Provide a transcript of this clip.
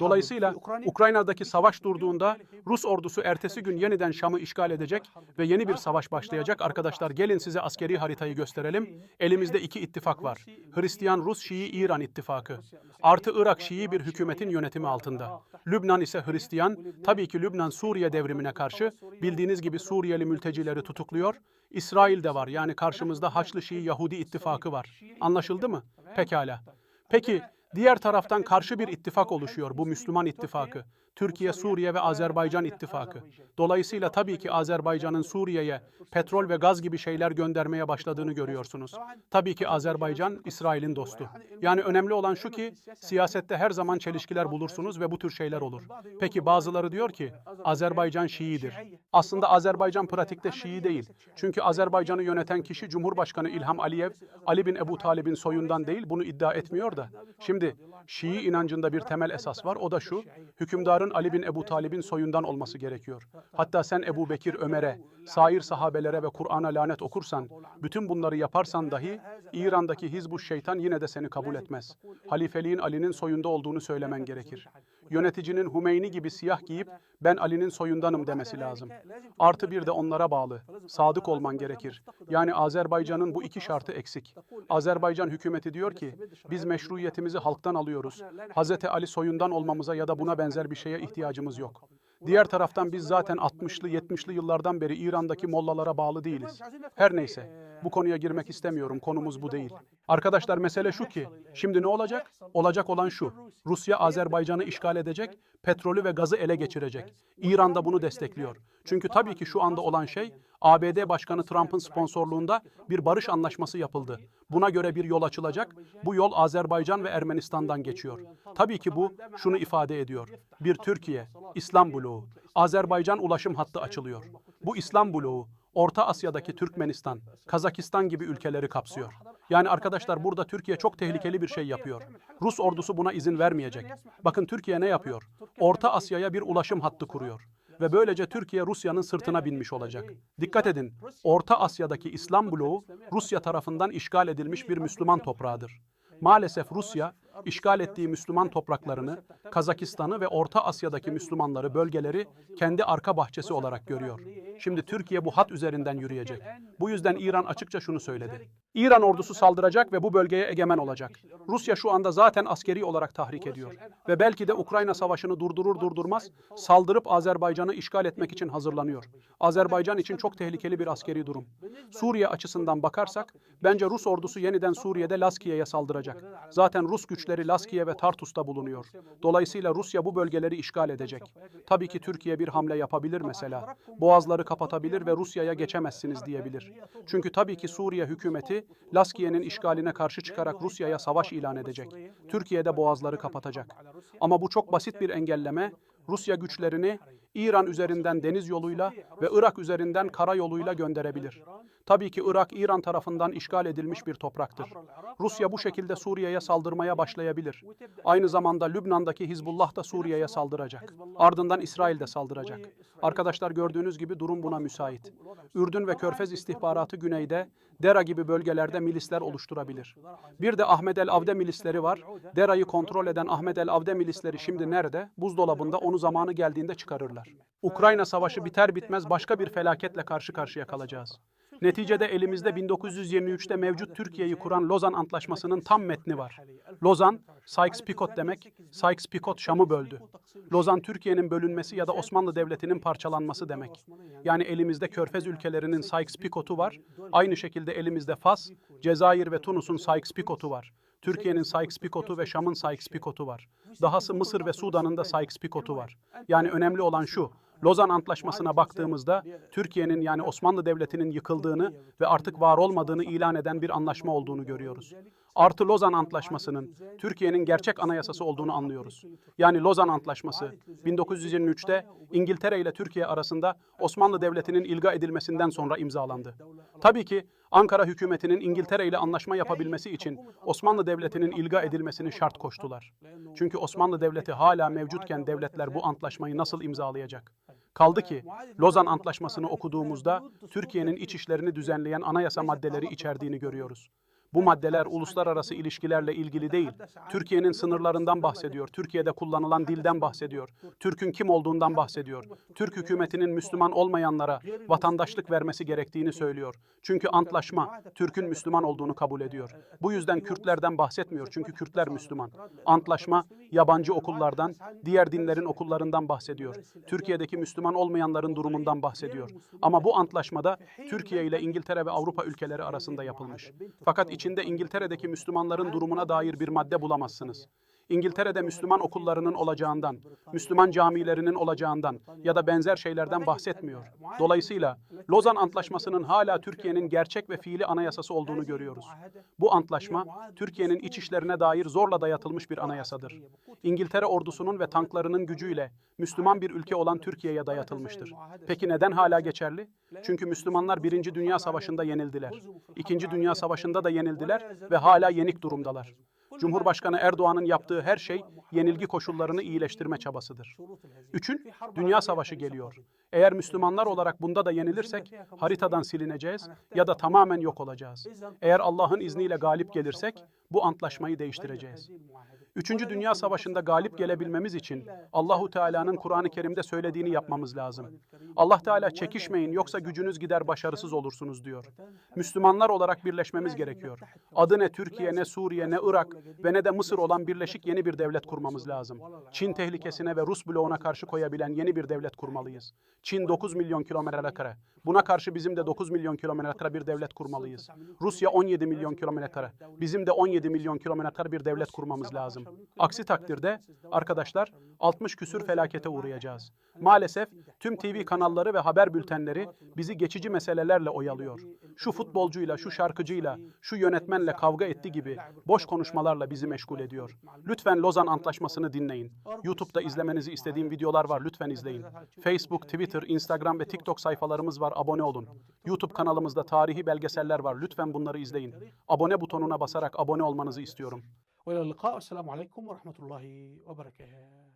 Dolayısıyla Ukrayna'daki savaş durduğunda Rus ordusu ertesi gün yeniden Şam'ı işgal edecek ve yeni bir savaş başlayacak. Arkadaşlar gelin size askeri haritayı gösterelim. Elimizde iki ittifak var. Hristiyan Rus Şii İran ittifakı. Artı Irak Şii bir hükümetin yönetimi altında. Lübnan ise Hristiyan. Tabii ki Lübnan Suriye devrimine karşı bildiğiniz gibi Suriyeli mültecileri tutukluyor. İsrail de var. Yani karşımızda Haçlı Şii Yahudi ittifakı var. Anlaşıldı mı? Pekala. Peki diğer taraftan karşı bir ittifak oluşuyor. Bu Müslüman ittifakı. Türkiye, Suriye ve Azerbaycan ittifakı. Dolayısıyla tabii ki Azerbaycan'ın Suriye'ye petrol ve gaz gibi şeyler göndermeye başladığını görüyorsunuz. Tabii ki Azerbaycan İsrail'in dostu. Yani önemli olan şu ki siyasette her zaman çelişkiler bulursunuz ve bu tür şeyler olur. Peki bazıları diyor ki Azerbaycan Şii'dir. Aslında Azerbaycan pratikte Şii değil. Çünkü Azerbaycan'ı yöneten kişi Cumhurbaşkanı İlham Aliyev, Ali bin Ebu Talib'in soyundan değil bunu iddia etmiyor da. Şimdi Şii inancında bir temel esas var. O da şu. Hükümdarın Ali bin Ebu Talib'in soyundan olması gerekiyor. Hatta sen Ebu Bekir Ömer'e, sair sahabelere ve Kur'an'a lanet okursan, bütün bunları yaparsan dahi İran'daki Hizbu Şeytan yine de seni kabul etmez. Halifeliğin Ali'nin soyunda olduğunu söylemen gerekir. Yöneticinin Hümeyni gibi siyah giyip ben Ali'nin soyundanım demesi lazım. Artı bir de onlara bağlı. Sadık olman gerekir. Yani Azerbaycan'ın bu iki şartı eksik. Azerbaycan hükümeti diyor ki biz meşruiyetimizi halktan alıyoruz. Hazreti Ali soyundan olmamıza ya da buna benzer bir şeye ihtiyacımız yok. Diğer taraftan biz zaten 60'lı 70'li yıllardan beri İran'daki mollalara bağlı değiliz. Her neyse bu konuya girmek istemiyorum. Konumuz bu değil. Arkadaşlar mesele şu ki şimdi ne olacak? Olacak olan şu. Rusya Azerbaycan'ı işgal edecek, petrolü ve gazı ele geçirecek. İran da bunu destekliyor. Çünkü tabii ki şu anda olan şey ABD Başkanı Trump'ın sponsorluğunda bir barış anlaşması yapıldı. Buna göre bir yol açılacak. Bu yol Azerbaycan ve Ermenistan'dan geçiyor. Tabii ki bu şunu ifade ediyor. Bir Türkiye, İslam bloğu, Azerbaycan ulaşım hattı açılıyor. Bu İslam bloğu Orta Asya'daki Türkmenistan, Kazakistan gibi ülkeleri kapsıyor. Yani arkadaşlar burada Türkiye çok tehlikeli bir şey yapıyor. Rus ordusu buna izin vermeyecek. Bakın Türkiye ne yapıyor? Orta Asya'ya bir ulaşım hattı kuruyor ve böylece Türkiye Rusya'nın sırtına binmiş olacak. Dikkat edin, Orta Asya'daki İslam bloğu Rusya tarafından işgal edilmiş bir Müslüman toprağıdır. Maalesef Rusya işgal ettiği Müslüman topraklarını, Kazakistan'ı ve Orta Asya'daki Müslümanları, bölgeleri kendi arka bahçesi olarak görüyor. Şimdi Türkiye bu hat üzerinden yürüyecek. Bu yüzden İran açıkça şunu söyledi. İran ordusu saldıracak ve bu bölgeye egemen olacak. Rusya şu anda zaten askeri olarak tahrik ediyor. Ve belki de Ukrayna savaşını durdurur durdurmaz saldırıp Azerbaycan'ı işgal etmek için hazırlanıyor. Azerbaycan için çok tehlikeli bir askeri durum. Suriye açısından bakarsak bence Rus ordusu yeniden Suriye'de Laskiye'ye saldıracak. Zaten Rus güçleri Laskiye ve Tartus'ta bulunuyor. Dolayısıyla Rusya bu bölgeleri işgal edecek. Tabii ki Türkiye bir hamle yapabilir mesela. Boğazları kapatabilir ve Rusya'ya geçemezsiniz diyebilir. Çünkü tabii ki Suriye hükümeti Laskiye'nin işgaline karşı çıkarak Rusya'ya savaş ilan edecek. Türkiye de boğazları kapatacak. Ama bu çok basit bir engelleme. Rusya güçlerini İran üzerinden deniz yoluyla ve Irak üzerinden kara yoluyla gönderebilir. Tabii ki Irak İran tarafından işgal edilmiş bir topraktır. Rusya bu şekilde Suriye'ye saldırmaya başlayabilir. Aynı zamanda Lübnan'daki Hizbullah da Suriye'ye saldıracak. Ardından İsrail de saldıracak. Arkadaşlar gördüğünüz gibi durum buna müsait. Ürdün ve Körfez istihbaratı güneyde, Dera gibi bölgelerde milisler oluşturabilir. Bir de Ahmet el Avde milisleri var. Dera'yı kontrol eden Ahmet el Avde milisleri şimdi nerede? Buzdolabında onu zamanı geldiğinde çıkarırlar. Ukrayna savaşı biter bitmez başka bir felaketle karşı karşıya kalacağız. Neticede elimizde 1923'te mevcut Türkiye'yi kuran Lozan Antlaşması'nın tam metni var. Lozan, Sykes-Picot demek, Sykes-Picot Şam'ı böldü. Lozan, Türkiye'nin bölünmesi ya da Osmanlı Devleti'nin parçalanması demek. Yani elimizde Körfez ülkelerinin Sykes-Picot'u var. Aynı şekilde elimizde Fas, Cezayir ve Tunus'un Sykes-Picot'u var. Türkiye'nin Sykes-Picot'u ve Şam'ın Sykes-Picot'u var. Dahası Mısır ve Sudan'ın da Sykes-Picot'u var. Yani önemli olan şu, Lozan Antlaşması'na baktığımızda Türkiye'nin yani Osmanlı Devleti'nin yıkıldığını ve artık var olmadığını ilan eden bir anlaşma olduğunu görüyoruz. Artı Lozan Antlaşması'nın Türkiye'nin gerçek anayasası olduğunu anlıyoruz. Yani Lozan Antlaşması 1923'te İngiltere ile Türkiye arasında Osmanlı Devleti'nin ilga edilmesinden sonra imzalandı. Tabii ki Ankara hükümetinin İngiltere ile anlaşma yapabilmesi için Osmanlı Devleti'nin ilga edilmesini şart koştular. Çünkü Osmanlı Devleti hala mevcutken devletler bu antlaşmayı nasıl imzalayacak? Kaldı ki Lozan Antlaşması'nı okuduğumuzda Türkiye'nin iç işlerini düzenleyen anayasa maddeleri içerdiğini görüyoruz. Bu maddeler uluslararası ilişkilerle ilgili değil. Türkiye'nin sınırlarından bahsediyor. Türkiye'de kullanılan dilden bahsediyor. Türk'ün kim olduğundan bahsediyor. Türk hükümetinin Müslüman olmayanlara vatandaşlık vermesi gerektiğini söylüyor. Çünkü antlaşma Türk'ün Müslüman olduğunu kabul ediyor. Bu yüzden Kürtlerden bahsetmiyor. Çünkü Kürtler Müslüman. Antlaşma yabancı okullardan, diğer dinlerin okullarından bahsediyor. Türkiye'deki Müslüman olmayanların durumundan bahsediyor. Ama bu antlaşmada Türkiye ile İngiltere ve Avrupa ülkeleri arasında yapılmış. Fakat içinde İngiltere'deki Müslümanların durumuna dair bir madde bulamazsınız. İngiltere'de Müslüman okullarının olacağından, Müslüman camilerinin olacağından ya da benzer şeylerden bahsetmiyor. Dolayısıyla Lozan Antlaşması'nın hala Türkiye'nin gerçek ve fiili anayasası olduğunu görüyoruz. Bu antlaşma Türkiye'nin iç işlerine dair zorla dayatılmış bir anayasadır. İngiltere ordusunun ve tanklarının gücüyle Müslüman bir ülke olan Türkiye'ye dayatılmıştır. Peki neden hala geçerli? Çünkü Müslümanlar Birinci Dünya Savaşı'nda yenildiler. İkinci Dünya Savaşı'nda da yenildiler ve hala yenik durumdalar. Cumhurbaşkanı Erdoğan'ın yaptığı her şey yenilgi koşullarını iyileştirme çabasıdır. Üçün, Dünya Savaşı geliyor. Eğer Müslümanlar olarak bunda da yenilirsek haritadan silineceğiz ya da tamamen yok olacağız. Eğer Allah'ın izniyle galip gelirsek bu antlaşmayı değiştireceğiz. Üçüncü Dünya Savaşı'nda galip gelebilmemiz için Allahu Teala'nın Kur'an-ı Kerim'de söylediğini yapmamız lazım. Allah Teala çekişmeyin yoksa gücünüz gider başarısız olursunuz diyor. Müslümanlar olarak birleşmemiz gerekiyor. Adı ne Türkiye, ne Suriye, ne Irak ve ne de Mısır olan birleşik yeni bir devlet kurmamız lazım. Çin tehlikesine ve Rus bloğuna karşı koyabilen yeni bir devlet kurmalıyız. Çin 9 milyon kilometre kare. Buna karşı bizim de 9 milyon kilometre bir devlet kurmalıyız. Rusya 17 milyon kilometre kare. Bizim de 17 milyon kilometre bir devlet kurmamız lazım. Aksi takdirde arkadaşlar 60 küsür felakete uğrayacağız. Maalesef tüm TV kanalları ve haber bültenleri bizi geçici meselelerle oyalıyor. Şu futbolcuyla, şu şarkıcıyla, şu yönetmenle kavga etti gibi boş konuşmalarla bizi meşgul ediyor. Lütfen Lozan Antlaşması'nı dinleyin. YouTube'da izlemenizi istediğim videolar var. Lütfen izleyin. Facebook, Twitter, Instagram ve TikTok sayfalarımız var. Abone olun. YouTube kanalımızda tarihi belgeseller var. Lütfen bunları izleyin. Abone butonuna basarak abone olmanızı istiyorum. وإلى اللقاء. والسلام عليكم ورحمة الله وبركاته.